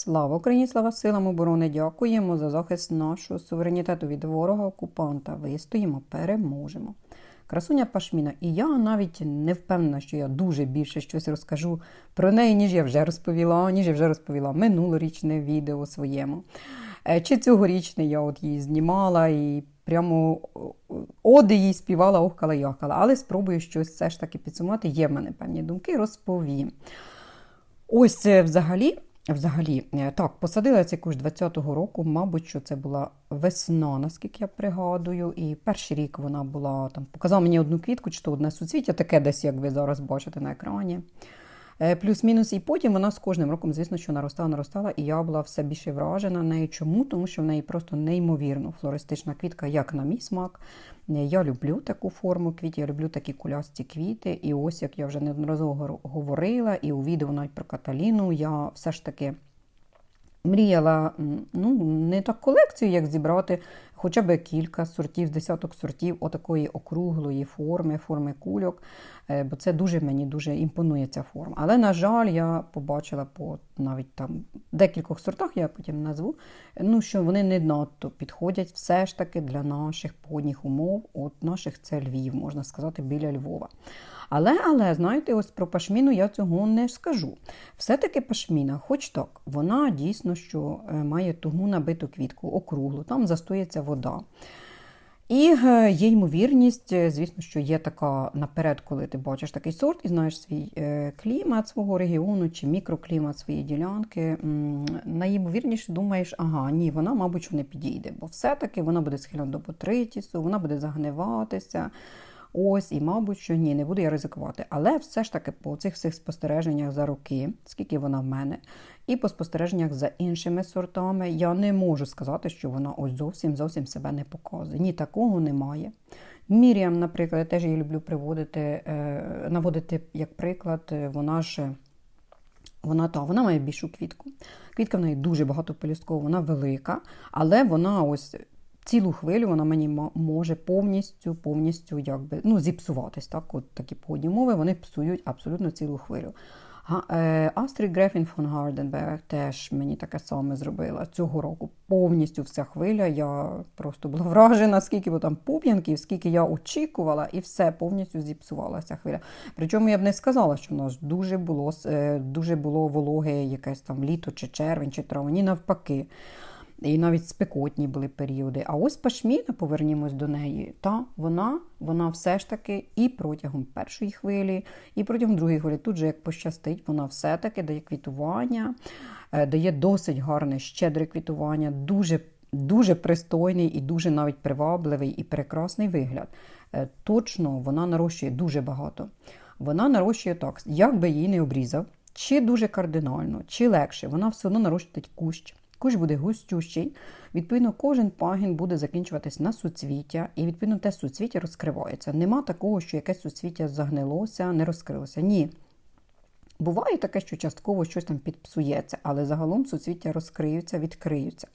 Слава Україні, слава силам оборони! Дякуємо за захист нашого суверенітету від ворога окупанта. Вистоїмо, переможемо. Красуня Пашміна. І я навіть не впевнена, що я дуже більше щось розкажу про неї, ніж я вже розповіла, ніж я вже розповіла минулорічне відео своєму. Е, Чи цьогорічне я от її знімала і прямо оди їй співала, охкала, яхала. Але спробую щось все ж таки підсумувати. Є в мене певні думки, розповім. Ось взагалі. Взагалі, е, так, посадила цей кущ 20-го року, мабуть, що це була весна, наскільки я пригадую. І перший рік вона була там, показала мені одну квітку, чи то одне суцвіття, таке десь, як ви зараз бачите на екрані. Е, Плюс-мінус, і потім вона з кожним роком, звісно, що наростала, наростала, і я була все більше вражена нею. Чому? Тому що в неї просто неймовірно флористична квітка, як на мій смак. Е, Я люблю таку форму квітів, я люблю такі кулясті квіти. І ось як я вже неодноразово говорила, і у відео навіть про Каталіну я все ж таки. Мріяла ну, не так колекцію, як зібрати хоча б кілька сортів, десяток сортів отакої округлої форми, форми кульок, е, бо це дуже мені дуже імпонує ця форма. Але, на жаль, я побачила по навіть там декількох сортах, я потім назву, ну, що вони не надто підходять все ж таки для наших погодних умов, от наших це Львів, можна сказати, біля Львова. Але, але, знаєте, ось про пашміну я цього не скажу. Все-таки пашміна, хоч так, вона дійсно що е, має тугу набиту квітку, округлу, там застоїться вода. І е, є ймовірність, е, звісно, що є така наперед, коли ти бачиш такий сорт і знаєш свій клімат свого регіону чи мікроклімат своєї ділянки. Найімовірніше думаєш, ага, ні, вона, мабуть, не підійде, бо все-таки вона буде схильна до потритісу, вона буде загниватися. Ось, і, мабуть, що ні, не буду я ризикувати. Але все ж таки по цих всіх спостереженнях за роки, скільки вона в мене, і по спостереженнях за іншими сортами, я не можу сказати, що вона ось зовсім зовсім себе не показує. Ні, такого немає. Міріам, наприклад, я теж її люблю приводити, е, наводити як приклад, вона ж. Вона та, вона має більшу квітку. Квітка в неї дуже багатопелюсткова, вона велика, але вона ось цілу хвилю вона мені може повністю повністю якби, ну, зіпсуватись. Так? От Такі погодні умови вони псують абсолютно цілу хвилю. Астрід Грефін фон Гарденберг теж мені таке саме зробила цього року. Повністю вся хвиля. Я просто була вражена, скільки бо там пуп'янків, скільки я очікувала, і все повністю зіпсувалася хвиля. Причому я б не сказала, що в нас дуже було е, дуже було вологе якесь там літо, чи червень, чи травень, навпаки. І навіть спекотні були періоди. А ось пашміна, повернімось до неї, та вона вона все ж таки і протягом першої хвилі, і протягом другої хвилі, тут же як пощастить, вона все-таки дає квітування, е, дає досить гарне, щедре квітування, дуже дуже пристойний і дуже навіть привабливий і прекрасний вигляд. Е, точно вона нарощує дуже багато. Вона нарощує так, як би її не обрізав, чи дуже кардинально, чи легше, вона все одно нарощує кущ. Кущ буде густющий, відповідно, кожен пагін буде закінчуватись на суцвіття, і, відповідно, те суцвіття розкривається. Нема такого, що якесь суцвіття загнилося, не розкрилося. Ні. Буває таке, що частково щось там підпсується, але загалом суцвіття розкриються, відкриються.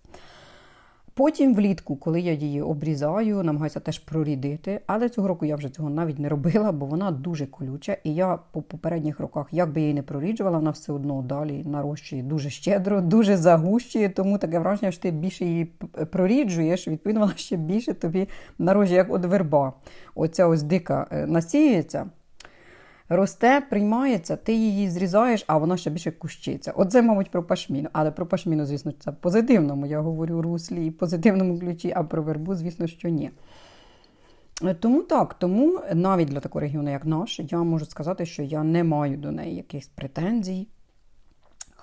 Потім влітку, коли я її обрізаю, намагаюся теж прорідити, але цього року я вже цього навіть не робила, бо вона дуже колюча. І я по попередніх роках, як би її не проріджувала, вона все одно далі нарощує дуже щедро, дуже загущує, тому таке враження, що ти більше її проріджуєш, відповідно, вона ще більше тобі нарощує, як от верба. Оця ось дика е, насіється росте, приймається, ти її зрізаєш, а вона ще більше кущиться. Оце, мабуть, про пашміну. Але про пашміну, звісно, це в позитивному, я говорю руслі і позитивному ключі, а про вербу, звісно, що ні. Тому так, тому навіть для такого регіону, як наш, я можу сказати, що я не маю до неї якихось претензій.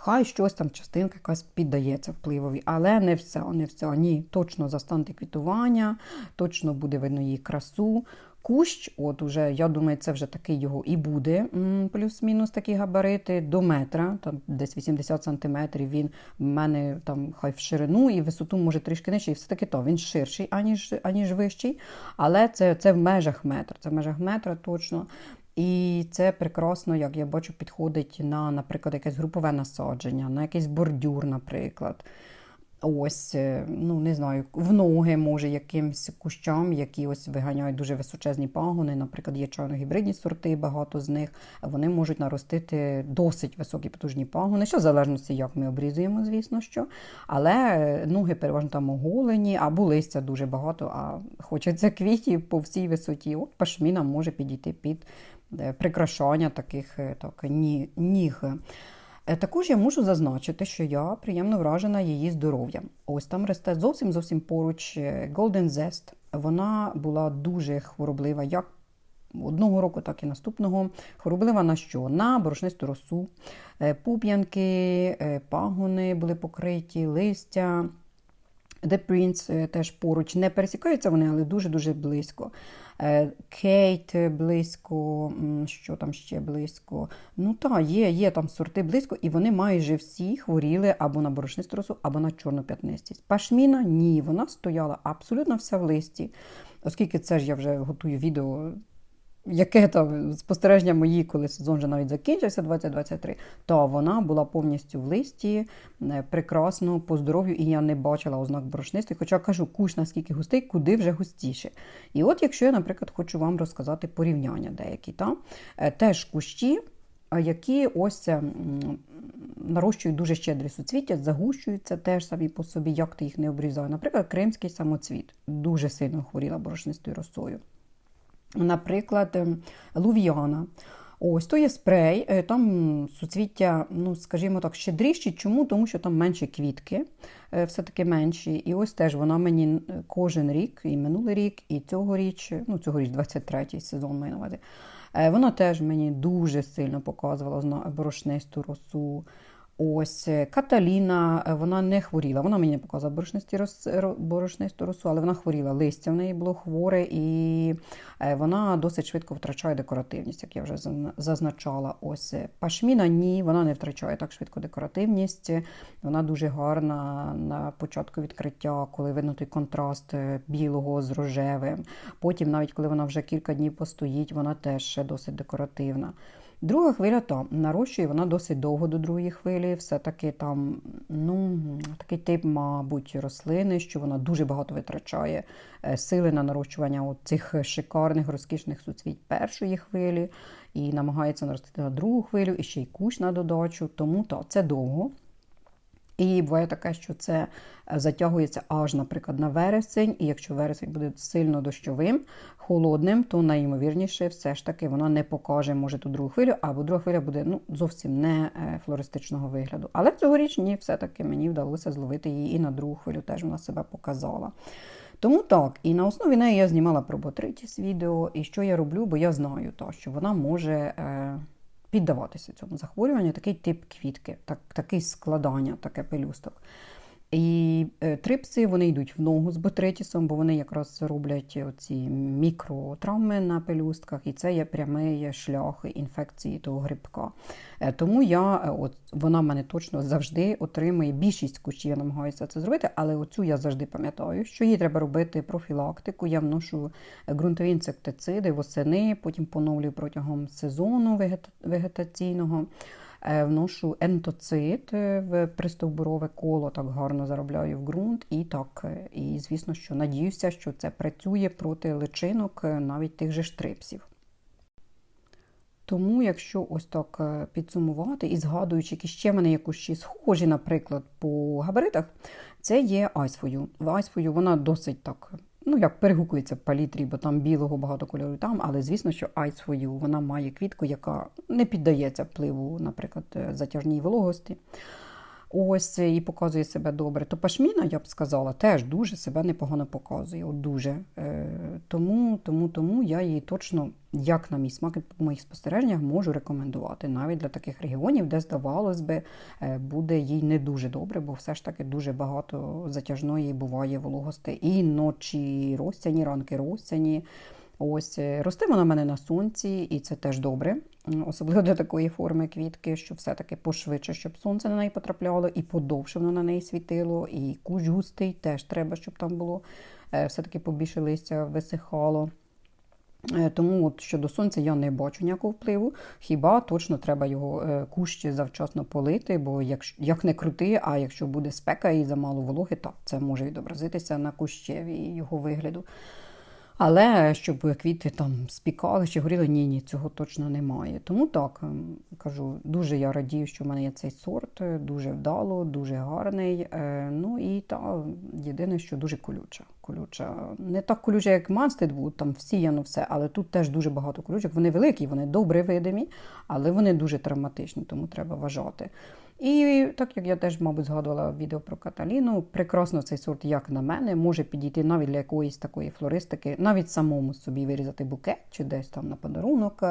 Хай щось там, частинка якась піддається впливові, але не все, не все. Ні, точно застаньте квітування, точно буде видно її красу. Кущ, от уже, я думаю, це вже такий його і буде, плюс-мінус такі габарити, до метра, там десь 80 сантиметрів. Він в мене там хай в ширину і висоту може трішки нижче, і все-таки то він ширший, аніж аніж вищий. Але це це в межах метра. Це в межах метра точно. І це прекрасно, як я бачу, підходить на, наприклад, якесь групове насадження, на якийсь бордюр, наприклад. Ось, е, ну не знаю, в ноги, може, якимсь кущам, які ось виганяють дуже височезні пагони. Наприклад, є чайно-гібридні сорти, багато з них. Вони можуть наростити досить високі потужні пагони, що в залежності, як ми обрізуємо, звісно що. Але е, ноги переважно там оголені, або листя дуже багато, а хочеться квітів по всій висоті. От пашміна може підійти під е, прикрашання таких так, ні- ніг. Е, Також я мушу зазначити, що я приємно вражена її здоров'ям. Ось там росте зовсім зовсім поруч е, Golden Zest. Вона була дуже хвороблива, як одного року, так і наступного. Хвороблива на що? На борошнисту росу, Е, пуп'янки, пагони були покриті, листя. The Prince е, теж поруч не пересікаються вони, але дуже-дуже близько. Е, Кейт близько, що там ще близько. Ну так, є, є там сорти близько, і вони майже всі хворіли або на борошнисту росу, або на чорну п'ятнистість. Пашміна ні, вона стояла абсолютно вся в листі. Оскільки це ж я вже готую відео яке там спостереження мої, коли сезон вже навіть закінчився, 2023, то вона була повністю в листі, е, прекрасно по здоров'ю, і я не бачила ознак борошнистої. Хоча кажу, куш наскільки густий, куди вже густіше. І от, якщо я, наприклад, хочу вам розказати порівняння деякі, та, е, теж кущі. Які ось е, нарощують дуже щедрі суцвіття, загущуються теж самі по собі, як ти їх не обрізав. Наприклад, кримський самоцвіт дуже сильно хворіла борошнистою росою наприклад, ем, лув'яна. Ось то є спрей, е, там суцвіття, ну скажімо так, щедріші. Чому? Тому що там менші квітки, е, все-таки менші. І ось теж вона мені е, кожен рік, і минулий рік, і цьогоріч, ну цьогоріч 23-й сезон маю на увазі. е, Вона теж мені дуже сильно показувала борошнисту росу. Ось е, Каталіна, е, вона не хворіла. Вона мені показала борошнисту росу, але вона хворіла. Листя в неї було хворе, і е, вона досить швидко втрачає декоративність, як я вже зазначала. Ось пашміна ні, вона не втрачає так швидко декоративність. Вона дуже гарна на початку відкриття, коли видно той контраст білого з рожевим. Потім, навіть коли вона вже кілька днів постоїть, вона теж досить декоративна. Друга хвиля то нарощує вона досить довго до другої хвилі. Все-таки там ну, такий тип, мабуть, рослини, що вона дуже багато витрачає е, сили на нарощування цих шикарних розкішних суцвіть першої хвилі і намагається наростити на другу хвилю, і ще й кущ на додачу. Тому то це довго. І буває таке, що це е, затягується аж, наприклад, на вересень, і якщо вересень буде сильно дощовим, холодним, то найімовірніше все ж таки вона не покаже, може, ту другу хвилю, або друга хвиля буде ну, зовсім не е, флористичного вигляду. Але цьогоріч ні, все-таки мені вдалося зловити її і на другу хвилю теж вона себе показала. Тому так, і на основі неї я знімала про ботритіс відео, і що я роблю, бо я знаю, то, що вона може. Піддаватися цьому захворюванню, такий тип квітки, так, такий складання, таке пелюсток. І е, трипси вони йдуть в ногу з ботритісом, бо вони якраз роблять оці мікротравми на пелюстках, і це є прямий шлях інфекції того грибка. Е, Тому я, е, от вона мене точно завжди отримує більшість кущів, я намагаюся це зробити, але оцю я завжди пам'ятаю, що їй треба робити профілактику. Я вношу ґрунтові інсектициди восени, потім поновлюю протягом сезону вегета- вегетаційного. Е, Вношу ентоцит е, в пристовбурове коло, так гарно заробляю в ґрунт. І так, е, і звісно, що надіюся, що це працює проти личинок навіть тих же штрипсів. Тому, якщо ось так підсумувати і згадуючи, які ще в мене є схожі, наприклад, по габаритах, це є айсфою. В айсфою вона досить так, ну як перегукується в палітрі, бо там білого багато кольору там, але звісно, що айсфою вона має квітку, яка не піддається впливу, наприклад, е, затяжній вологості. Ось і показує себе добре. То пашміна, я б сказала, теж дуже себе непогано показує. От дуже. Е, тому, тому, тому я її точно, як на мій смак по моїх спостереженнях, можу рекомендувати навіть для таких регіонів, де, здавалось би, е, буде їй не дуже добре, бо все ж таки дуже багато затяжної буває вологості. І ночі розтяні, ранки розтяні. Ось е, росте вона в мене на сонці, і це теж добре, особливо для такої форми квітки, що все-таки пошвидше, щоб сонце на неї потрапляло, і подовше воно на неї світило, і кущ густий теж треба, щоб там було е, все-таки побільше листя висихало. Е, Тому от щодо сонця я не бачу ніякого впливу. Хіба точно треба його е, кущ завчасно полити, бо якщо як не крути, а якщо буде спека і замало вологи, так це може відобразитися на кущеві його вигляду. Але щоб квіти там спікали чи горіли, ні, ні, цього точно немає. Тому так ем, кажу, дуже я радію, що в мене є цей сорт, е, дуже вдало, дуже гарний. Е, Ну і та єдине, що дуже колюча. колюча. Не так колюча, як Манстедвуд, там всіяно все, але тут теж дуже багато колючок. Вони великі, вони добре видимі, але вони дуже травматичні, тому треба вважати. І так як я теж, мабуть, згадувала відео про Каталіну, прекрасно цей сорт, як на мене, може підійти навіть для якоїсь такої флористики, навіть самому собі вирізати букет чи десь там на подарунок,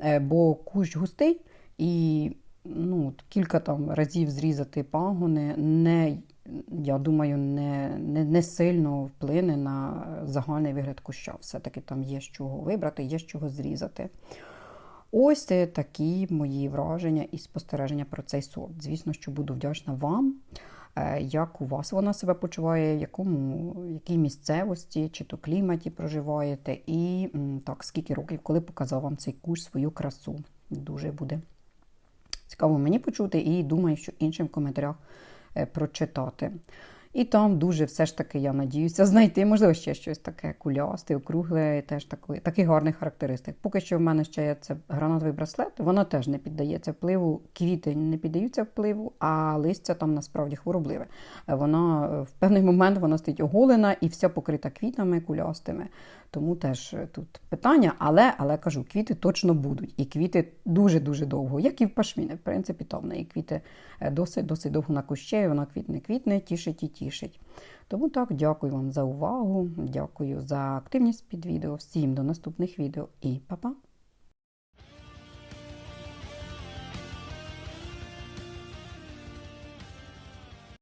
е, бо кущ густий і ну, кілька там разів зрізати пагони не. Я думаю, не, не, не сильно вплине на загальний вигляд куща. Все-таки там є з чого вибрати, є з чого зрізати. Ось такі мої враження і спостереження про цей сорт. Звісно, що буду вдячна вам, е, як у вас вона себе почуває, в якому, в якій місцевості чи то кліматі проживаєте, і так, скільки років, коли показав вам цей курс свою красу. Дуже буде цікаво мені почути, і думаю, що іншим в коментарях е, прочитати. І там дуже все ж таки, я надіюся, знайти, можливо, ще щось таке кулясте, округле, теж такий, таких гарних характеристик. Поки що в мене ще є це гранатовий браслет, воно теж не піддається впливу, квіти не піддаються впливу, а листя там насправді хворобливе. Вона е, в певний момент вона стоїть оголена і вся покрита квітами кулястими. Тому теж е, тут питання, але але кажу, квіти точно будуть. І квіти дуже-дуже довго, як і в пашміни. В принципі, то в неї квіти досить-досить довго на кущі, вона квітне, квітне, тішить і тішить. Тому так, дякую вам за увагу, дякую за активність під відео. Всім до наступних відео і па-па!